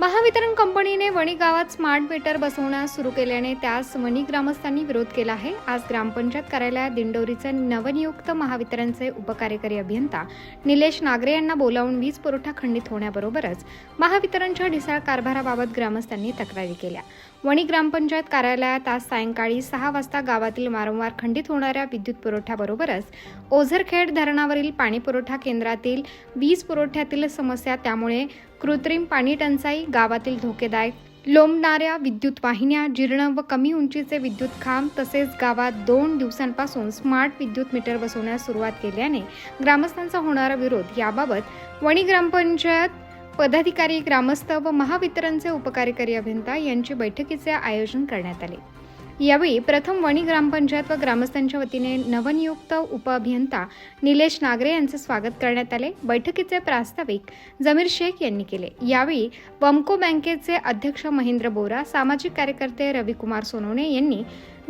महावितरण कंपनीने वणी गावात smart meter बसवण्यास सुरू केल्याने त्यास वणी ग्रामस्थांनी विरोध केला आहे. आज ग्रामपंचायत कार्यालयात दिंडोरीचे नवनियुक्त महावितरणचे उपकार्यकारी अभियंता निलेश नागरे यांना बोलावून वीज पुरवठा खंडित होण्याबरोबरच महावितरणच्या ढिसाळ कारभाराबाबत ग्रामस्थांनी तक्रारी केल्या. वणी ग्रामपंचायत कार्यालयात आज सायंकाळी सहा वाजता गावातील वारंवार खंडित होणाऱ्या विद्युत पुरवठ्याबरोबरच ओझरखेड धरणावरील पाणी पुरवठा केंद्रातील वीज पुरवठ्यातील समस्या त्यामुळे कृत्रिम पाणी टंचाई गावातील धोकेदायक. लोंबणाऱ्या विद्युत वाहिन्या जीर्ण व कमी उंचीचे विद्युत खांब तसेच गावात दोन दिवसांपासून स्मार्ट विद्युत मीटर बसवण्यास सुरुवात केल्याने ग्रामस्थांचा होणारा विरोध याबाबत वणी ग्रामपंचायत पदाधिकारी ग्रामस्थ व महावितरणचे उपकार्यकारी अभियंता यांची बैठकीचे आयोजन करण्यात आले. यावेळी प्रथम वणी ग्रामपंचायत व ग्रामस्थांच्या वतीने नवनियुक्त उपअभियंता निलेश नागरे यांचे स्वागत करण्यात आले. बैठकीचे प्रास्ताविक जमीर शेख यांनी केले. यावेळी वमको बँकेचे अध्यक्ष महेंद्र बोरा सामाजिक कार्यकर्ते रविकुमार सोनवणे यांनी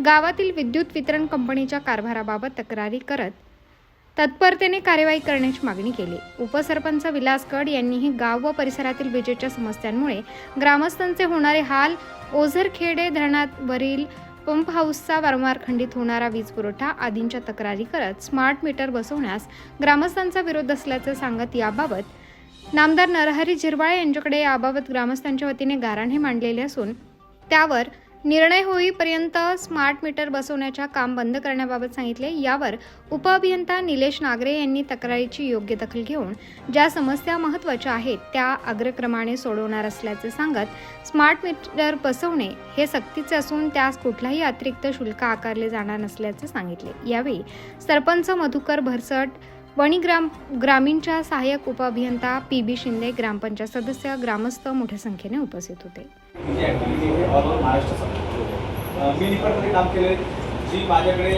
गावातील विद्युत वितरण कंपनीच्या कारभाराबाबत तक्रारी करत तत्परतेने कार्यवाही करण्याची मागणी केली. उपसरपंच विलास कड यांनीही गाव व परिसरातील विजेच्या समस्यांमुळे ग्रामस्थांचे होणारे हाल ओझरखेडे धरणावरील पंप हाऊसचा वारंवार खंडित होणारा वीज पुरवठा आदींच्या तक्रारी करत स्मार्ट मीटर बसवण्यास ग्रामस्थांचा विरोध असल्याचं सांगत याबाबत नामदार नरहरी झिरवाळे यांच्याकडे याबाबत ग्रामस्थांच्या वतीने गाराणे मांडलेले असून त्यावर निर्णय होईपर्यंत स्मार्ट मीटर बसवण्याच्या काम बंद करण्याबाबत सांगितले. यावर उपअभियंता निलेश नागरे यांनी तक्रारीची योग्य दखल घेऊन ज्या समस्या महत्त्वाच्या आहेत त्या अग्रक्रमाने सोडवणार असल्याचे सांगत स्मार्ट मीटर बसवणे हे सक्तीचे असून त्यास कुठलाही अतिरिक्त शुल्क आकारले जाणार नसल्याचे सांगितले. यावेळी सरपंच मधुकर भरसट वणी ग्राम ग्रामीणच्या सहाय्यक उपअभियंता पी बी शिंदे ग्रामपंचायत सदस्य ग्रामस्थ मोठ्या संख्येने उपस्थित होते. जी ॲक्टिव्हिटी आहे ऑल ओव्हर महाराष्ट्र मी निफाडमध्ये काम केले जी माझ्याकडे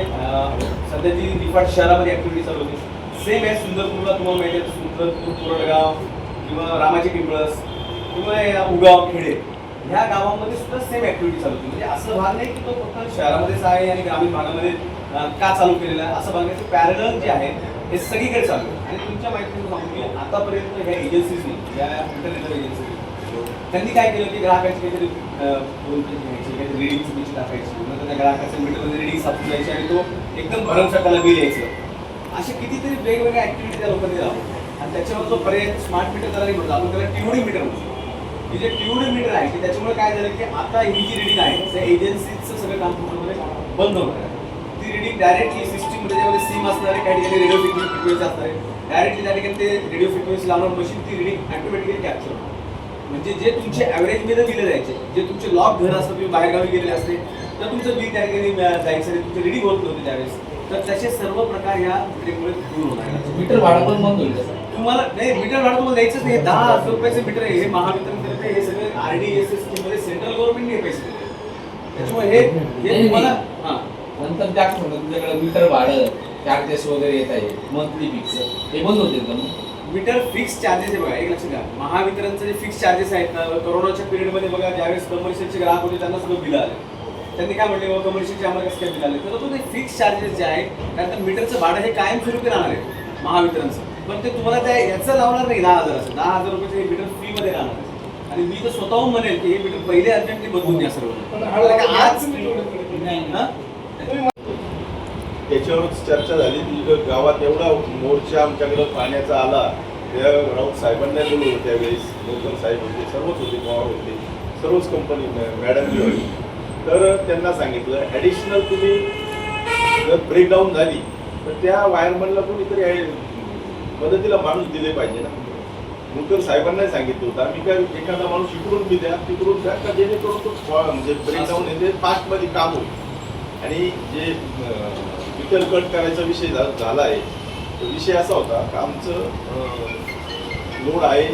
सध्या जी निफाड शहरामध्ये ॲक्टिव्हिटी चालू होती सेम आहे सुंदरपूरला तुम्हाला माहिती आहे सुंदरपूर कोरडगाव किंवा रामाची पिंपळस किंवा उगाव खेडे ह्या गावामध्ये सुद्धा सेम ॲक्टिव्हिटी चालू होती. म्हणजे असं भाग नाही की तो फक्त शहरामध्येच आहे आणि ग्रामीण भागामध्ये का चालू केलेला आहे असं भाग पॅरल जे आहे हे सगळीकडे चालू आहे. आणि तुमच्या माहितीने सांगू की आतापर्यंत ह्या एजन्सीजनी या इंटरनेटवर एजन्सी त्यांनी काय केलं की ग्राहकाची काहीतरी घ्यायची काहीतरी रिडिंग चुकीची टाकायची. नंतर त्या ग्राहकाच्या मीटरमध्ये रिडिंग सापडून जायची आणि तो एकदम भरमसाठाला बिल यायचं. असे कितीतरी वेगवेगळ्या ऍक्टिव्हिटी त्या लोकांनी लावल्या. आणि त्याच्यावर जो पर्याय स्मार्ट मीटर त्याला नाही म्हणतो आपण त्याला ट्युडी मीटर म्हणतो ही जे ट्युडी मीटर आहे की त्याच्यामुळे काय झालं की आता ही जी रिडिंग आहे त्या एजन्सीचं सगळं काम पूर्णपणे बंद होणार आहे. ती रिडिंग डायरेक्टली सिस्टीम त्याच्यामध्ये सिम असणारे काही ठिकाणी रेडिओ फ्रिक्वेन्सी असणारे. डायरेक्टली त्या ठिकाणी ते रेडिओ फ्रिक्वेन्सी लावणार मशीन ती रिडिंग ऑटोमॅटिकली कॅप्चर होणार. म्हणजे जे तुमचे ॲव्हरेज बिल दिले जायचे जे तुमचे लॉक घर असतं तुम्ही बाहेरगावी गेलेले असते तर तुमचं बिल त्या ठिकाणी जायचं तुमचे रिडिंग होत नव्हते त्यावेळेस. तर तसे सर्व प्रकार ह्या मीटरमुळे दूर होणार. मीटर भाडं पण बंद होईल. तुम्हाला नाही मीटर भाडं तुम्हाला द्यायचंच नाही. दहा हजार रुपयाचे मीटर आहे. हे महावितरण करते हे सगळे आर डी एस एसमध्ये सेंट्रल गव्हर्नमेंटने हे पैसे दिले. त्याच्यामुळे हे हे तुम्हाला हां. नंतर त्या म्हणतात तुझ्याकडे मीटर भाडं चार्जेस वगैरे येत आहे. मंथली फिक्स ते बंद होतील का मग? मीटर फिक्स चार्जेस आहे बघा एक लक्षात घ्या महावितरणचे जे फिक्स चार्जेस आहेत ना कोरोनाच्या पिरियडमध्ये बघा ज्यावेळेस कमर्शियलचे ग्राहक होते त्यांना सगळं बिल आले. त्यांनी काय म्हटले बाबा कमर्शियलचे आम्हाला कसं काय बिल आले? तर तो ते फिक्स चार्जेस जे आहे त्यानंतर मीटरचं भाडं हे कायमस्वरूपी राहणार आहे महावितरणचं. पण ते तुम्हाला त्या याचं लावणार नाही दहा हजार असं. दहा हजार रुपयाचं हे मीटर फ्रीमध्ये राहणार आहे. आणि मी तर स्वतःहून म्हणेल की हे मीटर पहिले अर्जंटली बदलून द्या सर्व आज? त्याच्यावरच चर्चा झाली. ती गावात एवढा मोर्चा आमच्याकडं पाण्याचा आला. त्या राऊत साहेबांना बोलवलं त्यावेळेस. लोकल साहेब होते सर्वच होते पवार होते. सर्वच कंपनी मॅडम जी होती. तर त्यांना सांगितलं ॲडिशनल तुम्ही जर ब्रेकडाऊन झाली तर त्या वायरमनला कोणीतरी मदतीला माणूस दिले पाहिजे ना. मुकर साहेबांना सांगितलं होतं आम्ही काय एखादा माणूस इकडून बी द्या तिकडून द्या का जेणेकरून तो म्हणजे ब्रेकडाऊन येते फास्टमध्ये काम होईल. आणि जे मीटर कट करायचा विषय झाला आहे तो विषय असा होता का आमचं लोड आहे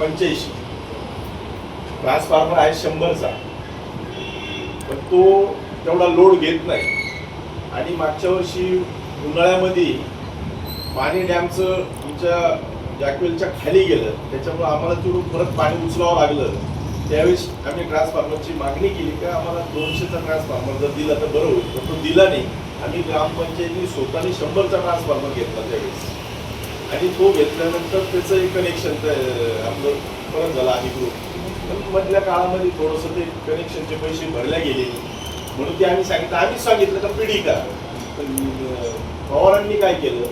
पंच्याऐंशी. ट्रान्सफॉर्मर आहे शंभरचा. पण तो तेवढा लोड घेत नाही. आणि मागच्या वर्षी उन्हाळ्यामध्ये पाणी डॅमचं आमच्या जॅकवेलच्या खाली गेलं. त्याच्यामुळे आम्हाला तिकडून परत पाणी उचलावं लागलं. त्यावेळेस आम्ही ट्रान्सफॉर्मरची मागणी केली का आम्हाला दोनशेचा ट्रान्सफॉर्मर जर दिला तर बरं होईल. पण तो दिला नाही. आम्ही ग्रामपंचायतीने स्वतःने शंभरचा ट्रान्सफॉर्मर घेतला त्यावेळेस. आणि तो घेतल्यानंतर त्याचं एक कनेक्शन आपलं परत झाला ग्रुप पण मधल्या काळामध्ये थोडंसं ते कनेक्शनचे पैसे भरल्या गेले म्हणून ते आम्ही सांगितलं आम्हीच सांगितलं का पिढी का पण पवारांनी काय केलं?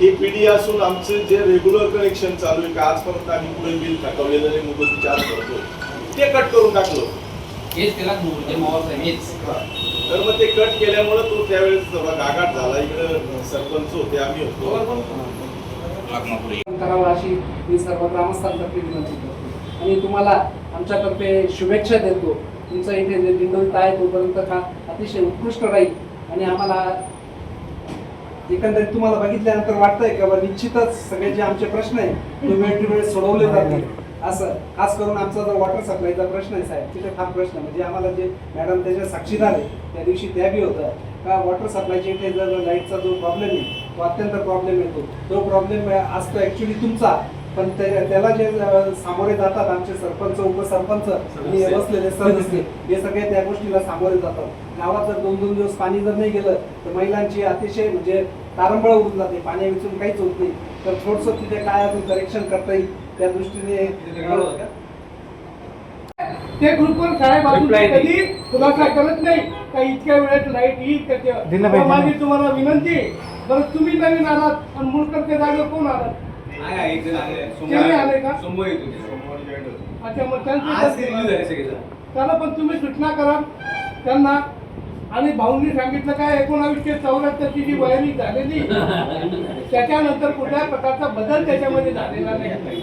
हे पिढी असून आमचं जे रेग्युलर कनेक्शन चालू आहे का आजपर्यंत आम्ही पुढे बिल थकवलेलं नाही मुदत चार्ज करतो ते कट करून टाकलं. हेच त्याला जे मोहर साहेब हेच. तर मग ते कट केल्यामुळे तो त्यावेळेस थोडा गागाट झाला. इकडे सरपंच होते आम्ही होतो. करावं अशी मी सर्व ग्रामस्थांतर्फे विनंती करतो. आणि तुम्हाला आमच्यातर्फे शुभेच्छा देतो. तुमचं इथे जे दिंडोरीत आहे तोपर्यंत का अतिशय उत्कृष्ट राहील. आणि आम्हाला एकंदरीत तुम्हाला बघितल्यानंतर वाटतंय का? बा निश्चितच सगळे जे आमचे प्रश्न आहे ते वेळ टू वेळ सोडवले जातील. असं खास करून आमचा जो वॉटर सप्लायचा प्रश्न आहे साहेब तिथे फार प्रश्न. म्हणजे आम्हाला जे मॅडम त्याच्या साक्षीदार आहे त्या दिवशी त्या बी होतं का वॉटर सप्लायच्या इथे जर लाईटचा जो प्रॉब्लेम आहे तो अत्यंत प्रॉब्लेम येतो. तो प्रॉब्लेम असतो ऍक्च्युली तुमचा. पण त्याला जे सामोरे जातात आमचे सरपंच उपसरपंच आणि बसलेले सदस्य हे सगळे त्या गोष्टीला सामोरे जातात. गावात जर दोन दोन दिवस पाणी जर नाही गेलं तर महिलांची अतिशय म्हणजे तारंबळ होऊन जाते. पाण्या विचून काहीच होत नाही. तर थोडस तिथे काय अजून करेक्शन करता येईल? त्या दृष्टीने ते ग्रुपवर साहेब अजून कधी खुलासा करत नाही. का इतक्या वेळेत लाइट येईल का ते तेव्हा माझी तुम्हाला विनंती. बरं तुम्ही नवीन आलात आणि मुलकर ते जागेवर कोण आलात. अच्छा मग त्यांचं. त्याला पण तुम्ही सूचना करा त्यांना. आणि भाऊंनी सांगितलं काय एकोणावीसशे चौऱ्याहत्तरची जी वयारी झालेली त्याच्यानंतर कुठल्या प्रकारचा बदल त्याच्यामध्ये झालेला नाही.